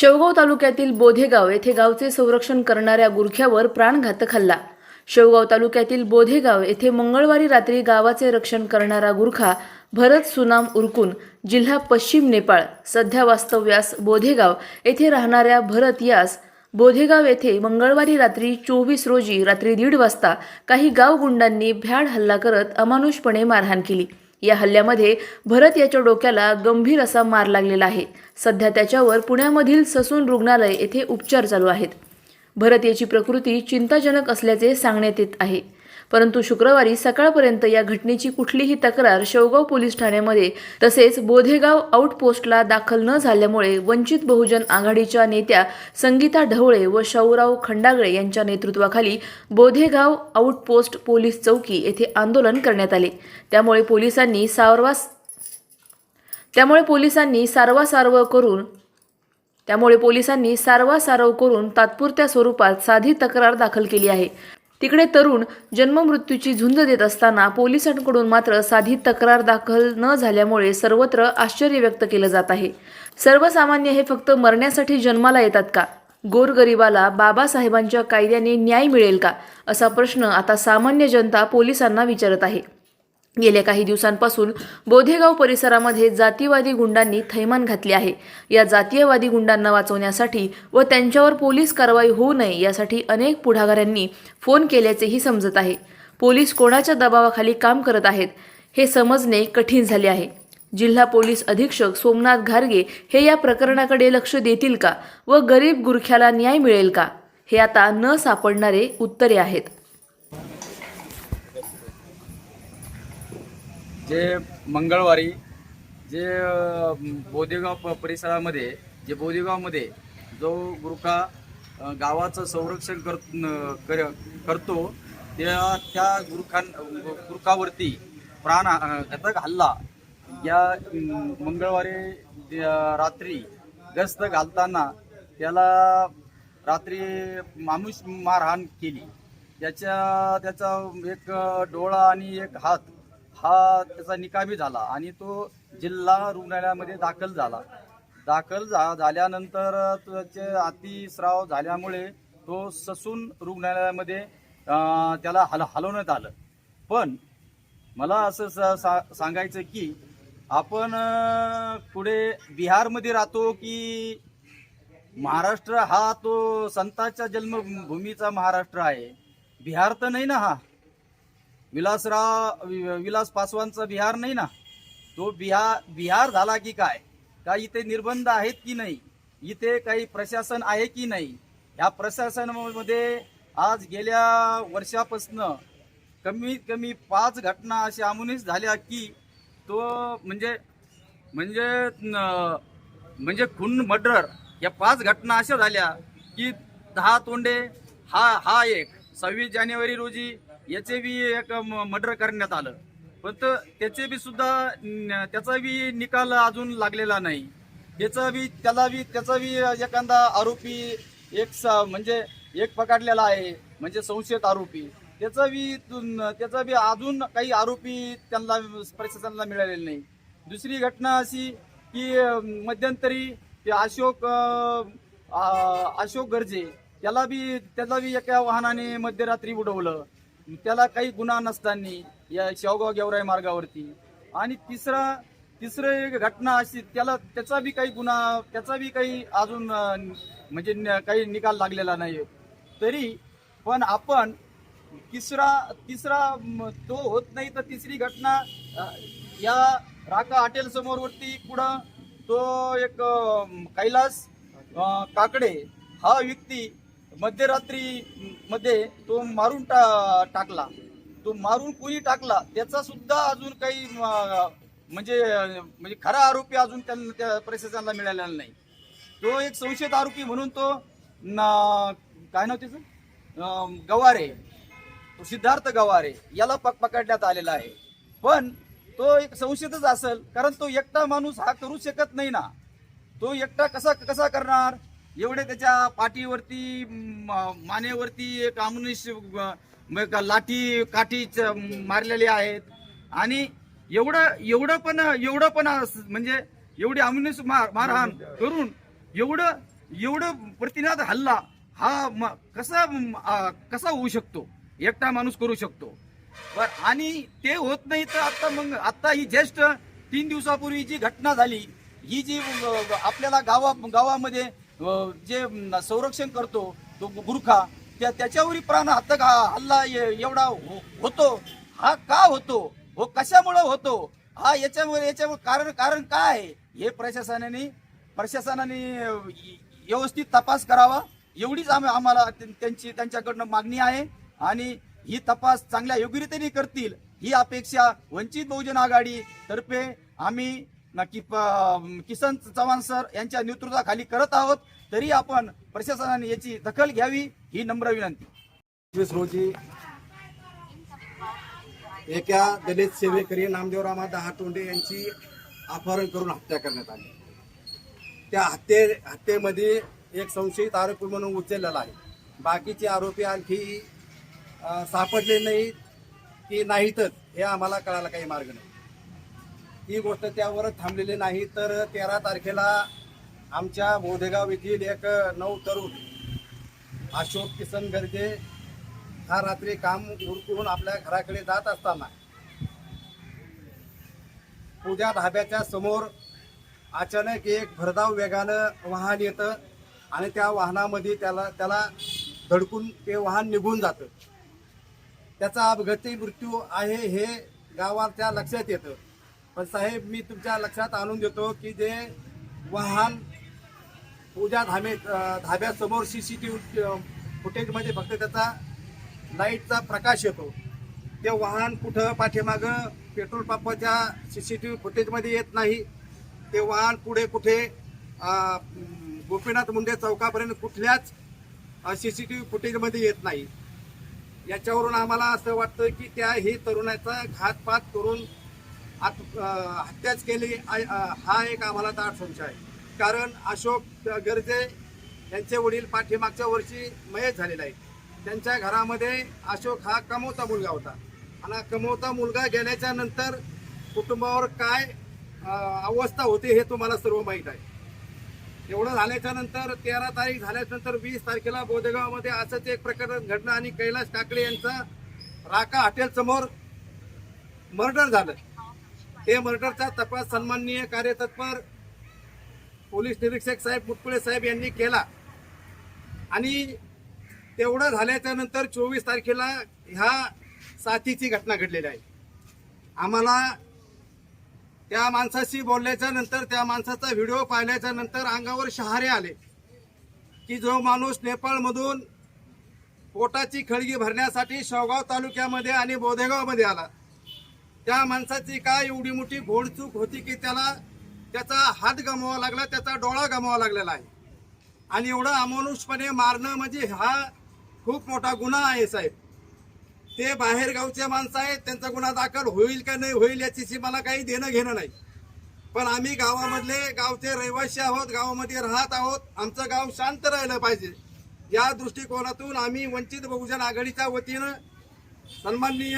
शेवगाव तालुक्यातील बोधेगाव येथे गावचे संरक्षण करणाऱ्या गुरख्यावर प्राणघातक हल्ला. शेवगाव तालुक्यातील बोधेगाव येथे मंगळवारी रात्री गावाचे रक्षण करणारा गुरखा भरत सुनाम उरकून जिल्हा पश्चिम नेपाळ सध्या वास्तव्यास बोधेगाव येथे राहणाऱ्या भरत यास बोधेगाव येथे मंगळवारी रात्री चोवीस रोजी रात्री दीड वाजता काही गावगुंडांनी भ्याड हल्ला करत अमानुषपणे मारहाण केली. या हल्ल्यामध्ये भरत याच्या डोक्याला गंभीर असा मार लागलेला आहे. सध्या त्याच्यावर पुण्यामधील ससून रुग्णालय येथे उपचार चालू आहेत. भरत याची प्रकृती चिंताजनक असल्याचे सांगण्यात येत आहे. परंतु शुक्रवारी सकाळपर्यंत या घटनेची कुठलीही तक्रार शेवगाव पोलीस ठाण्यामध्ये तसेच बोधेगाव आउटपोस्टला दाखल न झाल्यामुळे वंचित बहुजन आघाडीच्या नेत्या संगीता ढवळे व शाहूराव खंडागळे यांच्या नेतृत्वाखाली बोधेगाव आउटपोस्ट पोलीस चौकी येथे आंदोलन करण्यात आले. त्यामुळे पोलिसांनी सारवास त्यामुळे पोलिसांनी सारवासारव करून त्यामुळे पोलिसांनी सारवासारव करून तात्पुरत्या स्वरूपात साधी तक्रार दाखल केली आहे. तिकडे तरुण जन्ममृत्यूची झुंज देत असताना पोलिसांकडून मात्र साधी तक्रार दाखल न झाल्यामुळे सर्वत्र आश्चर्य व्यक्त केलं जात आहे. सर्वसामान्य हे फक्त मरण्यासाठी जन्माला येतात का? गोरगरिबाला बाबासाहेबांच्या कायद्याने न्याय मिळेल का? असा प्रश्न आता सामान्य जनता पोलिसांना विचारत आहे. गेल्या काही दिवसांपासून बोधेगाव परिसरामध्ये जातीवादी गुंडांनी थैमान घातले आहे. या जातीयवादी गुंडांना वाचवण्यासाठी व त्यांच्यावर पोलीस कारवाई होऊ नये यासाठी अनेक पुढाकाऱ्यांनी फोन केल्याचेही समजत आहे. पोलीस कोणाच्या दबावाखाली काम करत आहेत हे समजणे कठीण झाले आहे. जिल्हा पोलीस अधीक्षक सोमनाथ घारगे हे या प्रकरणाकडे लक्ष देतील का व गरीब गुरख्याला न्याय मिळेल का? हे आता न सापडणारे उत्तरे आहेत. जे मंगळवारी जे बोदेगाव प परिसरामध्ये जे बोदेगावमध्ये जो गुरखा गावाचं संरक्षण कर कर करतो त्या त्या गुरखां गुरखावरती प्राण अ, घातक हल्ला या मंगळवारी रात्री गस्त घालताना त्याला रात्री माणूस मारहाण केली. त्याच्या त्याचा एक डोळा आणि एक हात हा त्याचा निकामी झाला आणि तो जिल्हा रुग्णालयामध्ये दाखल झाला. दाखल झा झाल्यानंतर त्याचे अतिस्राव झाल्यामुळे तो ससून रुग्णालयामध्ये त्याला हल हलवण्यात आलं. पण मला असं सा- सा- सांगायचं की आपण पुढे बिहारमध्ये राहतो की महाराष्ट्र हा तो संतांच्या जन्मभूमीचा महाराष्ट्र आहे. बिहार तर नाही ना हा. विलासराव वि- विलास पासवानचा बिहार नाही ना? तो बिहार बिहार झाला की काय? का इथे निर्बंध आहेत की नाही? इथे काही प्रशासन आहे की नाही? ह्या प्रशासनामध्ये आज गेल्या वर्षापासनं कमीत कमी पाच घटना अशा आमुनीच झाल्या की तो म्हणजे म्हणजे म्हणजे खून मर्डर या पाच घटना अशा झाल्या की दहा तोंडे हा हा एक. सव्वीस जानेवारी रोजी याचे बी एक मर्डर करण्यात आलं. पण त्याचे बी सुद्धा त्याचा बी निकाल अजून लागलेला नाही. त्याचा बी त्याला बी त्याचा बी एखादा आरोपी एक स- म्हणजे एक पकडलेला आहे म्हणजे संशयित आरोपी. त्याचा बी त्याचा बी अजून काही आरोपी त्यांना प्रशासनाला मिळालेले नाही. दुसरी घटना अशी की मध्यंतरी ते अशोक अशोक गर्जे त्याला बी त्याला बी एका वाहनाने मध्यरात्री उडवलं त्याला काही गुन्हा नसताना या शेवगाव गेवराई मार्गावरती. आणि तिसरा तिसरं एक घटना अशी त्याला त्याचा बी काही गुन्हा त्याचा बी काही अजून म्हणजे न- काही निकाल लागलेला नाही तरी पण आपण तिसरा तिसरा तो होत नाही तर तिसरी घटना या राका हॉटेल समोरवरती पुढं तो एक कैलास काकडे हा व्यक्ती मध्यरात्री मध्ये तो मारून टा टाकला. तो मारून कोणी टाकला त्याचा सुद्धा अजून काही म्हणजे म्हणजे खरा आरोपी अजून त्यांना त्या प्रशासनाला मिळालेला नाही. तो एक संशयित आरोपी म्हणून तो ना काय नाव त्याचं? गवारे तो सिद्धार्थ गवारे याला पक पकडण्यात आलेला आहे. पण तो एक संशयितच असेल कारण तो एकटा माणूस हा करू शकत नाही ना. तो एकटा कसा कसा करणार? एवढे त्याच्या पाठीवरती मानेवरती एक आमुनिश लाठी काठी च- मारलेले आहेत. आणि एवढं एवढं पण एवढं पण म्हणजे एवढी आमुनिश मार मारहाण करून एवढं एवढं प्रतिनाद हल्ला हा कसा कसा होऊ शकतो? एकटा माणूस करू शकतो. आणि ते होत नाही तर आता मग आता ही ज्येष्ठ तीन दिवसापूर्वी जी घटना झाली ही जी आपल्याला गावा गावामध्ये जे संरक्षण करतो तो गुरखा त्या त्याच्यावरही प्राण हात हल्ला एवढा हो- होतो. हा का होतो? हो कशामुळे होतो? हा याच्यामुळे याच्यामुळे कारण कारण काय आहे? हे प्रशासनाने प्रशासनाने व्यवस्थित तपास करावा. एवढीच आम्ही आम्हाला त्यां- त्यांची त्यांच्याकडनं मागणी आहे. आणि ही तपास चांगल्या योग्यरीतीने करतील ही अपेक्षा वंचित बहुजन आघाडी तर्फे आम्ही नक्की प- किसन चव्हाण सर यांच्या नेतृत्वाखाली करत आहोत. तरी आपण प्रशासनाने याची दखल घ्यावी ही नम्र विनंती. एकवीस रोजी एका दलित सेवेकरी नामदेवरामा दहातोंडे यांची अपहरण करून हत्या करण्यात आली. त्या हत्ये हत्येमध्ये एक संशयित आरोपी म्हणून उचललेला आहे. बाकीचे आरोपी आणखी सापडले नाहीत की नाहीतच हे आम्हाला कळायला काही मार्ग नाही. ही गोष्ट त्यावरच थांबलेली नाही. तर तेरा तारखेला आमच्या बोधेगाव येथील एक नऊ तरुण अशोक किसन गर्जे हा रात्री काम उरकून आपल्या घराकडे जात असताना पूजा धाब्याच्या समोर अचानक एक भरधाव वेगानं वाहन येतं आणि त्या वाहनामध्ये त्याला त्याला धडकून ते वाहन निघून जातं. त्याचा अपघाती मृत्यू आहे हे गावाच्या लक्षात येतं. पण साहेब मी तुमच्या लक्षात आणून देतो की जे वाहन पूजा धामे धाब्यासमोर सी सी टी व्ही फुटेजमध्ये फक्त त्याचा लाईटचा प्रकाश येतो. ते वाहन कुठं पाठीमागं पेट्रोल पंपाच्या सी सी टी व्ही फुटेजमध्ये येत नाही. ते वाहन पुढे कुठे गोपीनाथ मुंडे चौकापर्यंत कुठल्याच सी सी टी व्ही फुटेजमध्ये येत नाही. याच्यावरून आम्हाला असं वाटतं की त्या ही तरुणाचा घातपात करून आत हत्याच केली. हा एक आम्हाला दाट संशय आहे. कारण अशोक गर्जे यांचे वडील पाठीमागच्या वर्षी मयत झालेला आहे त्यांच्या घरामध्ये अशोक हा कमवता मुलगा होता. आणि कमवता मुलगा गेल्याच्यानंतर कुटुंबावर काय अवस्था होती हे तुम्हाला सर्व माहीत आहे. एवढं झाल्याच्यानंतर तेरा तारीख झाल्यानंतर वीस तारखेला बोदेगावमध्ये असंच एक प्रकरण घडलं आणि कैलास काकडे यांचा राका हॉटेलसमोर मर्डर झालं. ते मर्डरचा तपास सन्माननीय कार्यतत्पर पोलीस निरीक्षक साहेब मुटकुळे साहेब यांनी केला. आणि तेवढं झाल्याच्यानंतर चोवीस तारखेला ह्या साथीची घटना घडलेली आहे. आम्हाला त्या माणसाशी बोलल्याच्या नंतर त्या माणसाचा व्हिडिओ पाहिल्याच्या नंतर अंगावर शहारे आले की जो माणूस नेपाळमधून पोटाची खळगी भरण्यासाठी शेवगाव तालुक्यामध्ये आणि बोधेगावमध्ये आला. त्या माणसाची काय एवढी मोठी घोडचूक होती की त्याला त्याचा हात गमवावा लागला त्याचा डोळा गमवावा लागलेला आहे. आणि एवढं अमानुषपणे मारणं म्हणजे हा खूप मोठा गुन्हा आहे साहेब. ते बाहेर गावचे माणसं आहेत त्यांचा गुन्हा दाखल होईल का नाही होईल याची मला काही देणं घेणं नाही. पण आम्ही गावामधले गावचे रहिवासी आहोत गावामध्ये राहत आहोत आमचं गाव शांत राहिलं पाहिजे. या दृष्टिकोनातून आम्ही वंचित बहुजन आघाडीच्या वतीनं सन्माननीय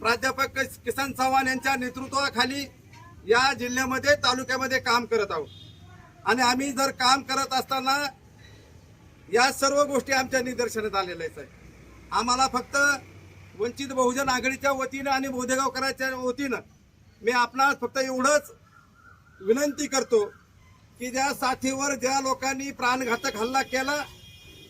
प्राध्यापक किसन चव्हाण यांच्या नेतृत्वाखाली या जिल्ह्यामध्ये तालुक्यामध्ये काम करत आहोत. आणि आम्ही जर काम करत असताना या सर्व गोष्टी आमच्या निदर्शनात आलेल्या आहेत आम्हाला फक्त वंचित बहुजन आघाडीच्या वतीनं आणि बोधेगावकरांच्या वतीनं मी आपणास फक्त एवढंच विनंती करतो की ज्या साथीवर ज्या लोकांनी प्राणघातक हल्ला केला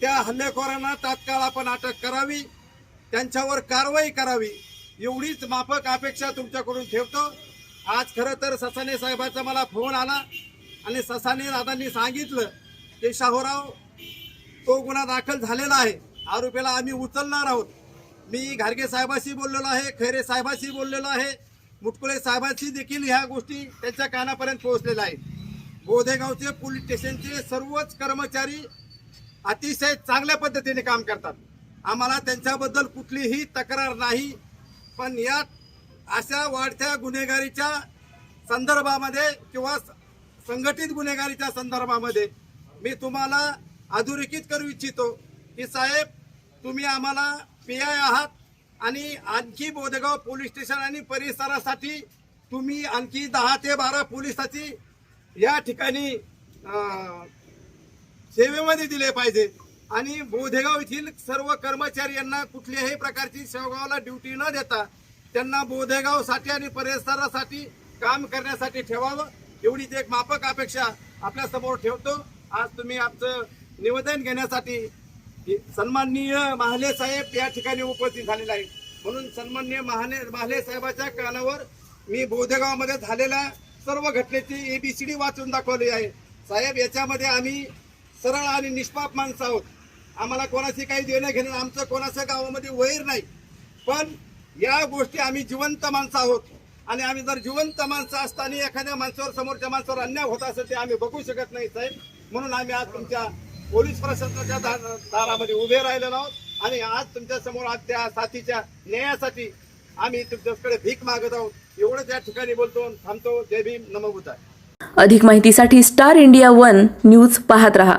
त्या हल्लेखोरांना तात्काळ आपण अटक करावी त्यांच्यावर कारवाई करावी एवढीच माफक अपेक्षा तुमच्याकडून ठेवतो. आज खरं तर ससाने साहेबाचा मला फोन आला आणि ससाने दादांनी सांगितलं ते शाहूराव तो गुन्हा दाखल झालेला आहे. आरोपीला आम्ही उचलणार आहोत. मी घारगे साहेबाशी बोललेलो आहे खैरे साहेबाशी बोललेलो आहे. मुटकुळे साहेबांशी देखील ह्या गोष्टी त्यांच्या कानापर्यंत पोहोचलेल्या आहेत. बोधेगावचे पोलीस स्टेशनचे सर्वच कर्मचारी अतिशय चांगल्या पद्धतीने काम करतात. आम्हाला त्यांच्याबद्दल कुठलीही तक्रार नाही. पण यात अशा वाढत्या गुन्हेगारीच्या संदर्भामध्ये किंवा संघटित गुन्हेगारीच्या संदर्भामध्ये मी तुम्हाला अधोरेखित करू इच्छितो की साहेब तुम्ही आम्हाला पी आय आहात आणि आणखी बोदेगाव पोलीस स्टेशन आणि परिसरासाठी तुम्ही आणखी दहा ते बारा पोलिसाची या ठिकाणी सेवेमध्ये दिले पाहिजे. आणि बोधेगाव येथील सर्व कर्मचारी यांना कुठल्याही प्रकारची शेवगावला ड्युटी न देता त्यांना बोधेगावसाठी आणि परिसरासाठी काम करण्यासाठी ठेवावं. एवढीच एक मापक अपेक्षा आपल्यासमोर ठेवतो. आज तुम्ही आमचं निवेदन घेण्यासाठी सन्माननीय महाले साहेब या ठिकाणी उपस्थित झालेले आहेत. म्हणून सन्माननीय महाले महाले साहेबाच्या कानावर मी बोधेगावमध्ये झालेल्या सर्व घटनेची एबीसीडी वाचून दाखवली आहे. साहेब याच्यामध्ये आम्ही सरळ आणि निष्पाप माणसं आहोत. आम्हाला कोणाशी काही देणं घेणं आमचं कोणाचं गावामध्ये वैर नाही. पण या गोष्टी आम्ही जिवंत माणसं आहोत. आणि आम्ही जर जिवंत माणसं असताना एखाद्या माणसावर समोरच्या माणसावर अन्याय होत असेल ते आम्ही बघू शकत नाही साहेब. म्हणून आम्ही आज तुमच्या पोलीस प्रशासनाच्या दारामध्ये उभे राहिलेलो आहोत. आणि आज तुमच्यासमोर आज त्या साथीच्या न्यायासाठी आम्ही तुमच्याकडे भीक मागत आहोत. एवढंच या ठिकाणी बोलतो थांबतो. जय भीम. नमभूत अधिक माहितीसाठी स्टार इंडिया वन न्यूज पाहत रहा.